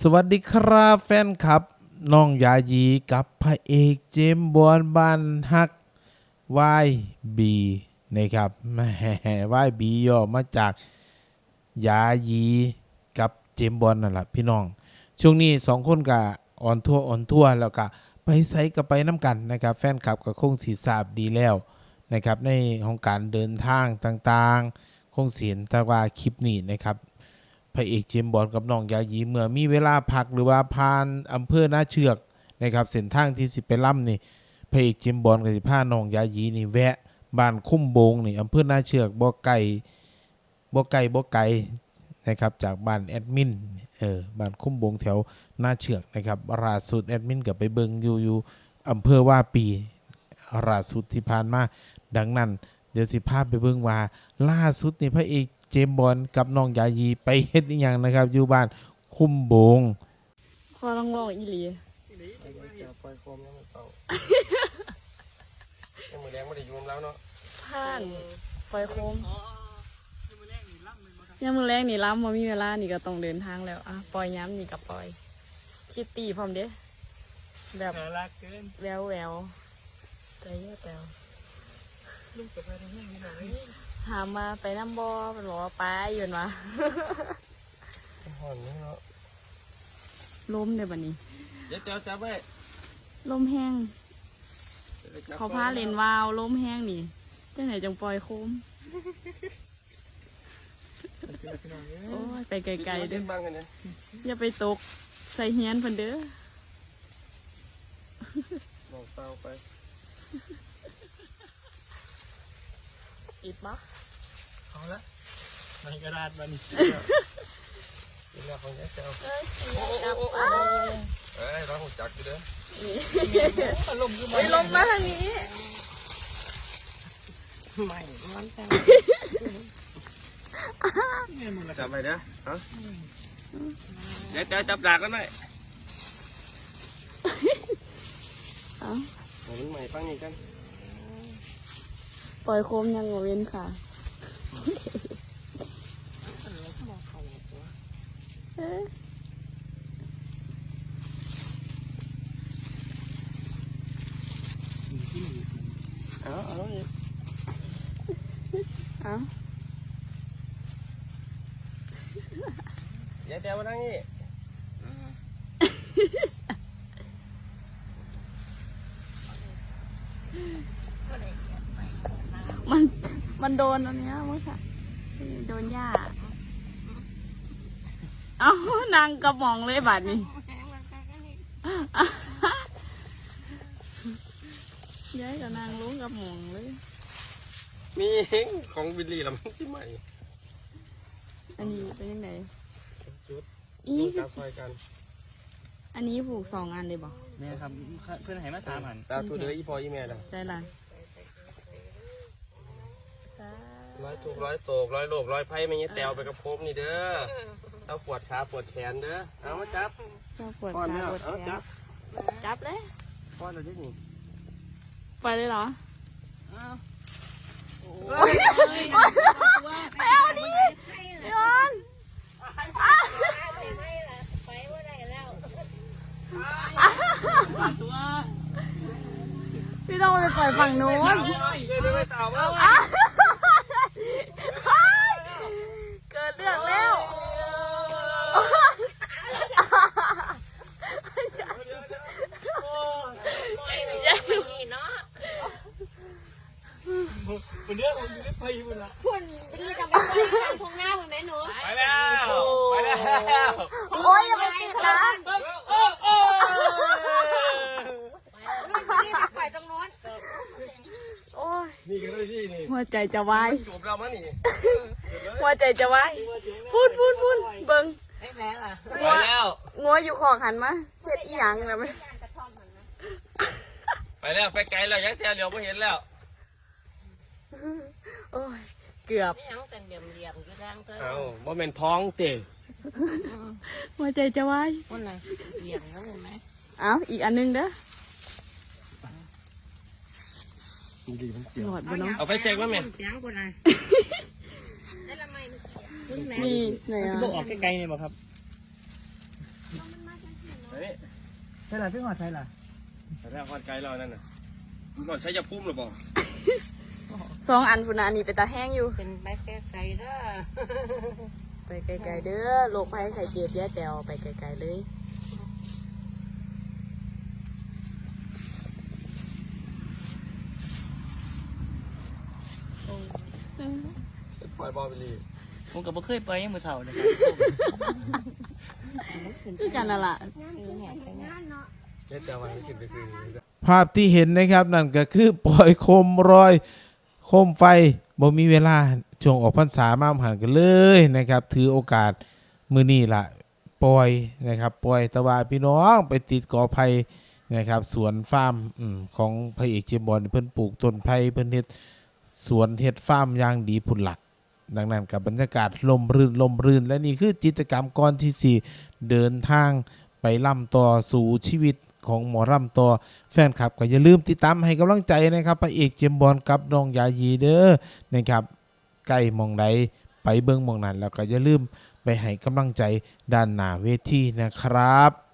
สวัสดีครับแฟนครับ น้องยายีกับพระเอกเจมส์บอนบ้านฮักวายบีนะครับแม่วายบีย่อมาจากยายีกับเจมส์บอนนั่นแหละพี่น้อง ช่วงนี้สองคนกับออนทัวร์ออนทัวแล้วก็ไปใส่กับไปน้ำกันนะครับ แฟนคลับก็คงสีทราบดีแล้วนะครับในของการเดินทางต่างๆ คงเสียนแต่ว่าคลิปนี้นะครับ พระเอกเจมบอลกับน้องยายีเมื่อมีเวลาพักหรือว่าผ่านอำเภอหน้าเชือกนะครับเส้นทางที่สิไปล่ำนี่พระเอกเจมบอลกับสิพาน้องยายีนี่แวะบ้านคุ้มบงนี่อำเภอหน้าเชือกบ่ไก่บ่ไก่บ่ไก่นะครับจากบ้านแอดมินเออบ้านคุ้มบงแถวหน้าเชือกนะครับล่าสุดแอดมินกับไปเบิงอยู่อยู่อำเภอว่าปีล่าสุดที่ผ่านมาดังนั้น เดี๋ยวสิภาพไปเบิ่งว่า ล่าสุดนี่พระเอก เจมส์บอลกับน้องยายีไปเฮ็ดอีหยังนะครับ อยู่บ้านคุ้มโบงพอลองลองอีหลีจะปล่อยโคมยังไม่เป่ายังมือแรงไม่ได้อยูมแล้วเนาะผ่านปล่อยโคมยังมือแรกนี่ล้ำมามีเวลานี่ก็ต้องเดินทางแล้วอะปล่อยย้ำนี่กับปล่อยคิดตีพร้อมเด้แบบน่ารักเกินแววแววใจเย็นแววลูกจะไปทำยังไงหน่อย ถามมาไปน้ำบอเป็นบอกว่าไปอยู่นะห่อนนี่เนาะล้มเลยบัดนี้เดี๋ยวเจ้าจับไว้ล้มแห้ง เขาพาเลนวาวล้มแห้งนี่จังไหนจังปล่อยโคมโอ้ยไปไกลๆเด้อบ้างกันเนี่ยอย่าไปตกใส่เฮียนเพิ่นเด้อมองเป่าไป อิดบ่เอาละในกระดาษมันเวลาของเจ้าเอ้ยจับเอ้ยร้องหัวจักอยู่เด้อไปลงมาทางนี้ไม่มันแต่จับไปเด้อฮะเดี๋ยวเจ้าจับดากกันหน่อยเอ้ามันใหม่ฟังนี่กัน ปล่อยโคมยังบ่เว้นค่ะเอ้ยเอาเอาอีกเอ้าเดี๋ยวเดี๋ยวมานั่งนี่ มันโดนอันเนี้ยมั้งค่ะโดนหญ้าเอ้านางกระหมองเลยบัดนี้ย้ายกับนางลุ้งกระหมองเลย มีของบิลลี่แล้วมันที่ใหม่ อันนี้เป็นยังไงจุดอีตาซอยกัน อันนี้ผูกสองอันเลยบอกเนี่ยครับเพื่อนให้มาสามหันตาตัวเด้ออีพออีแม่ล่ะได้ละสา ร้อยถูกร้อยโศกร้อยโลกร้อยไพ่ไม่งี้แตวไปกับโคมนี่เด้อเอาปวดขาปวดแขนเด้อเอามาจับชอบปวดป้อนขาเนี่ยปวดเอาแขจันบจับเลยป้อนเราดิหนิไปเลยเหรอไปเอาดิย้อนไปว่าได้แล้วพี่ต้องไปปล่อยฝั่งนู้น เดี๋ยวไม่สาวเอา เกิดเรื่องแล้ว นี่เนาะ คนเดียวผมไม่ไปมันละคุณพี่จะไปคุยกันทงหน้าคุณแม่หนูไปแล้วไปแล้วโอ้ยอย่าไปติดนะไปตรงโน้นโอ้ยนี่ก็ได้ที่นี่หัวใจจะวายจบเรามานี่หัวใจจะวายพูดพูดพูดเบิ้งไม่แซ่ล่ะไปแล้วงัวอยู่ขอขันมาเฮ็ดอีหยังแล้วไหมไปแล้วไปไกลแล้วยังแถวเดียวไม่เห็นแล้ว โอ้ย เกือบไม่ยังเป็นเหลี่ยมเหลี่ยมอยู่ทางเธอเอาบ่เป็นท้องเตะหัวใจจะวายคนไหนเหลี่ยมแล้วเห็นไหมเอาอีกอันหนึงเด้อหนวดบ่เน้องเอาไปเช็คว่าแม่เสียงคนไหนได้ละไม่คุณแม่นี่ไหนอะบอกออกไกลๆเนี่ยบอกครับต้องเฮ้ยใช่ล่ะพี่หอดใช่ล่ะแต่ถ้าควันไกลเรานั่นน่ะมันก่อนใช้ยาพุ่มหรือเปล่า สองอันพุ่นน่ะอันนี้เป็นตาแห้งอยู่ เป็นไปแก้ไขเด้อไปไกลๆเด้อโรคภัยไข้เจ็บยายแตวไปไกลๆเลย ปล่อยบอลไปเลยผมก็บ่เคยไปยังมือเท่าเลยคือกันนั่นล่ะเจ๊แตวมันขึ้นไปซื้อนี่ภาพที่เห็นนะครับนั่นก็คือปล่อยโคมรอยโคมไฟบ่มีเวลาช่วงออกพรรษามาหันกันเลยนะครับ ถือโอกาสมือนี้ละปล่อยนะครับปล่อยตะวาพี่น้องไปติดกอไผ่นะครับ สวนฟาร์มอืมของพระเอกเจมบอลเพิ่นปลูกต้นไผ่เพิ่นเฮ็ดสวนเฮ็ดฟาร์มอย่างดีผุนหลัก ดังนั้นกับบรรยากาศลมรื่นลมรื่น และนี่คือกิจกรรมก่อนที่สี่เดินทางไปล่ำต่อสู่ชีวิต ของหมอร่ำต่อแฟนคลับก็อย่าลืมติดตามให้กำลังใจนะครับพระเอกเจมบอลกับน้องยายีเด้อนะครับใกล้มองใดไปเบิ่งมองนั้นแล้วก็อย่าลืมไปให้กำลังใจด้านหน้าเวทีนะครับ